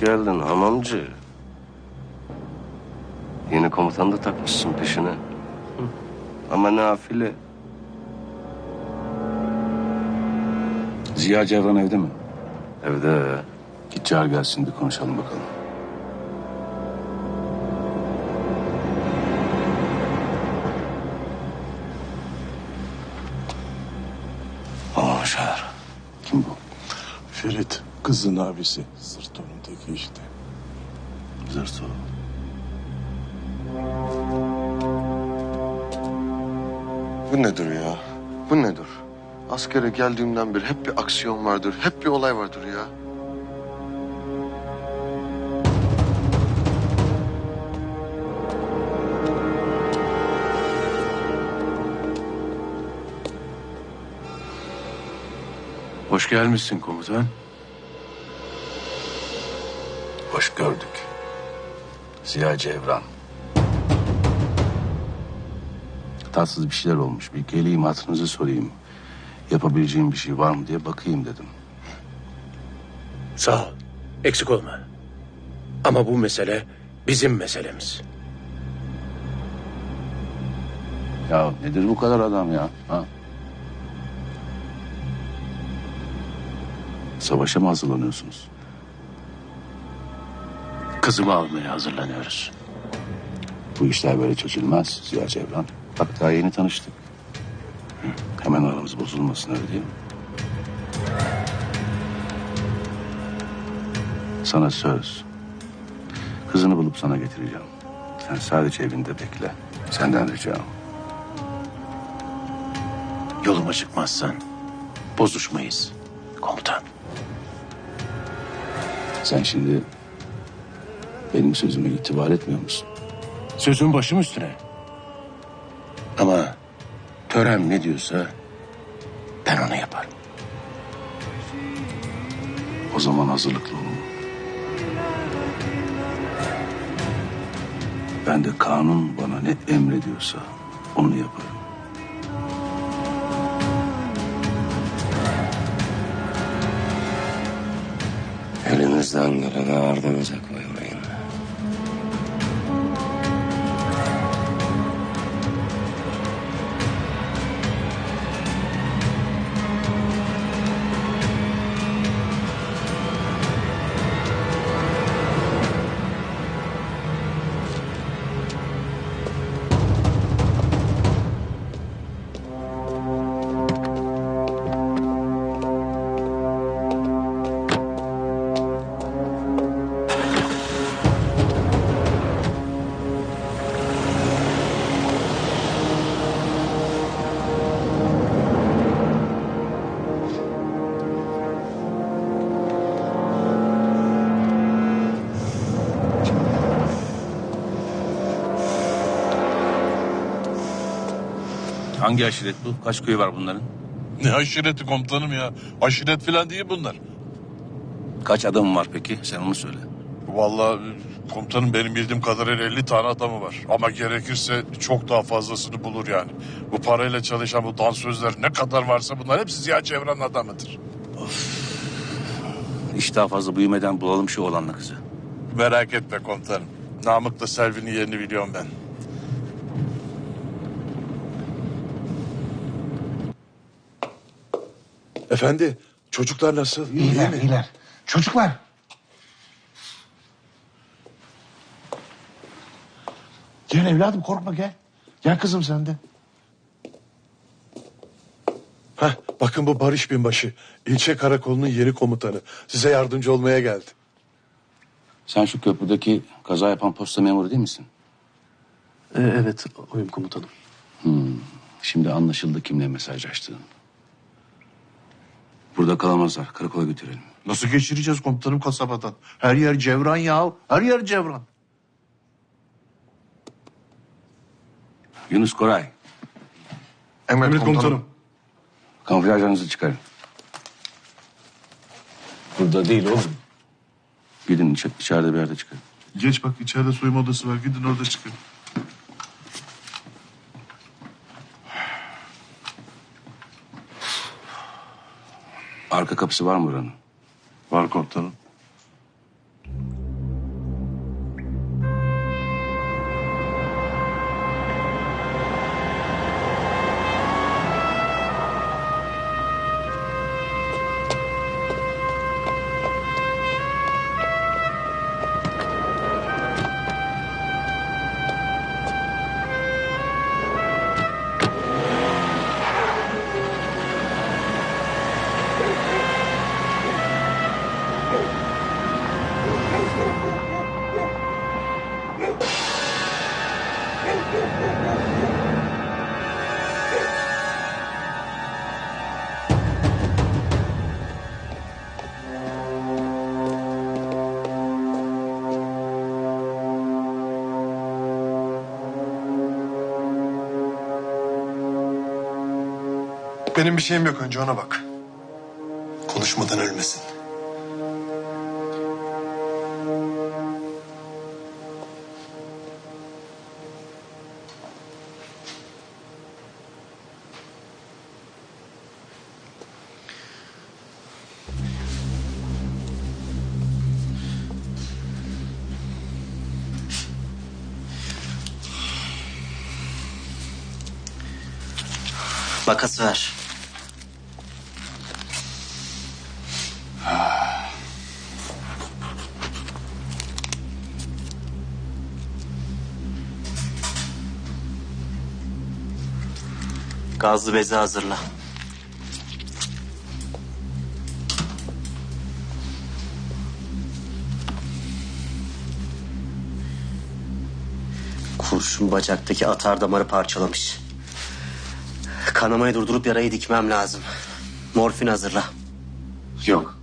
Hoş geldin hamamcı. Yeni komutan da takmışsın peşine. Hı. Ama nafile. Ziya Cevran evde mi? Evde Git çağır gelsin bir konuşalım bakalım. Çağır. Kim bu? Ferit, kızın abisi. Sırt işte. Zırto. Bu nedir ya? Bu nedir? Askere geldiğimden beri hep bir aksiyon vardır, hep bir olay vardır ya. Hoş gelmişsin komutan. Hoş gördük. Ziya Cevran. Tatsız bir şeyler olmuş. Bir geleyim hatırınızı sorayım. Yapabileceğim bir şey var mı diye bakayım dedim. Sağ ol. Eksik olma. Ama bu mesele bizim meselemiz. Ya nedir bu kadar adam ya? Ha? Savaşa mı hazırlanıyorsunuz? Kızımı almaya hazırlanıyoruz. Bu işler böyle çözülmez Ziya Cevran. Bak daha yeni tanıştık. Hı, Hemen aramız bozulmasın öyle değil mi? Sana söz. Kızını bulup sana getireceğim. Sen sadece evinde bekle. Senden ricam. Yoluma çıkmazsan bozuşmayız komutan. Sen şimdi benim sözüme itibar etmiyor musun? Sözün başım üstüne. Ama tören ne diyorsa ben onu yaparım. O zaman hazırlıklı olun. Ben de kanun bana ne emrediyorsa onu yaparım. elimizden geleni ardımıza koymayın. Hangi aşiret bu? Kaç köyü var bunların? Ne aşireti komutanım ya? Aşiret falan değil bunlar. Kaç adam var peki? Sen onu söyle. Vallahi komutanım benim bildiğim kadarıyla 50 tane adamı var. Ama gerekirse çok daha fazlasını bulur yani. Bu parayla çalışan bu dansözler ne kadar varsa bunlar hepsi Ziya Cevran'ın adamıdır. İş daha fazla büyümeden bulalım şu oğlanla kızı. Merak etme komutanım. Namık'la Selvi'nin yerini biliyorum ben. Efendi, çocuklar nasıl? İyi İyiler, iyiler. Çocuklar. Gel evladım korkma gel. Gel kızım sen de. Heh, bakın bu Barış Binbaşı. ilçe karakolunun yeni komutanı. Size yardımcı olmaya geldi. Sen şu köprüdeki kaza yapan posta memuru değil misin? evet, oyum komutanım. Şimdi anlaşıldı kimle mesajlaştığın. Burada kalamazlar. Karakola götürelim. Nasıl geçireceğiz komutanım kasabadan? Her yer cevran ya. Her yer cevran. Yunus Koray. Emret, komutanım. Kamuflajlarınızı çıkarın. Burada değil oğlum. Gidin içe- içeride bir yerde çıkarın. Geç bak içeride soyunma odası var. Gidin orada çıkın. Arka kapısı var mı buranın? Var komutanım. Benim bir şeyim yok önce ona bak. Konuşmadan ölmesin. Makası ver. Gazlı bezi hazırla. Kurşun bacaktaki atar damarı parçalamış. Kanamayı durdurup yarayı dikmem lazım. Morfin hazırla. Yok.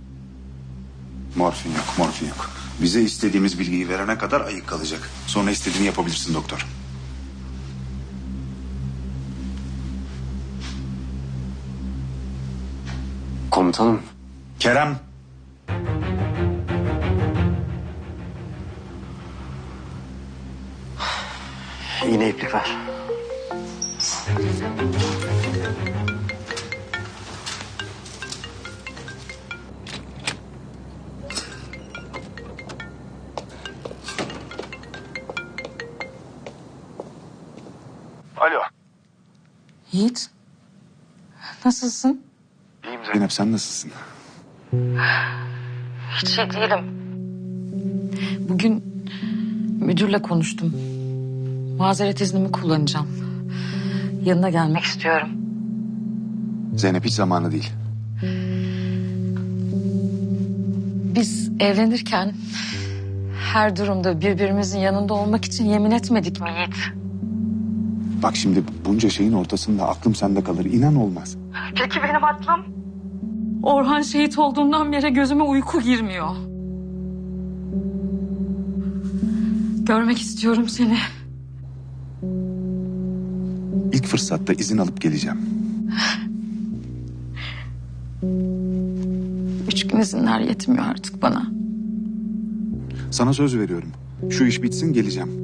Morfin yok, morfin yok. Bize istediğimiz bilgiyi verene kadar ayık kalacak. Sonra istediğini yapabilirsin doktor. Komutanım. Kerem. Yine iplik ver. Alo. Yiğit. Nasılsın? Zeynep sen nasılsın? Hiç iyi değilim. Bugün müdürle konuştum. Mazeret iznimi kullanacağım. Yanına gelmek istiyorum. Zeynep hiç zamanı değil. Biz evlenirken her durumda birbirimizin yanında olmak için yemin etmedik mi Yiğit? Bak şimdi bunca şeyin ortasında aklım sende kalır. İnan olmaz. Peki benim aklım? Orhan şehit olduğundan beri gözüme uyku girmiyor. Görmek istiyorum seni. İlk fırsatta izin alıp geleceğim. Üç gün izinler yetmiyor artık bana. Sana söz veriyorum. Şu iş bitsin geleceğim.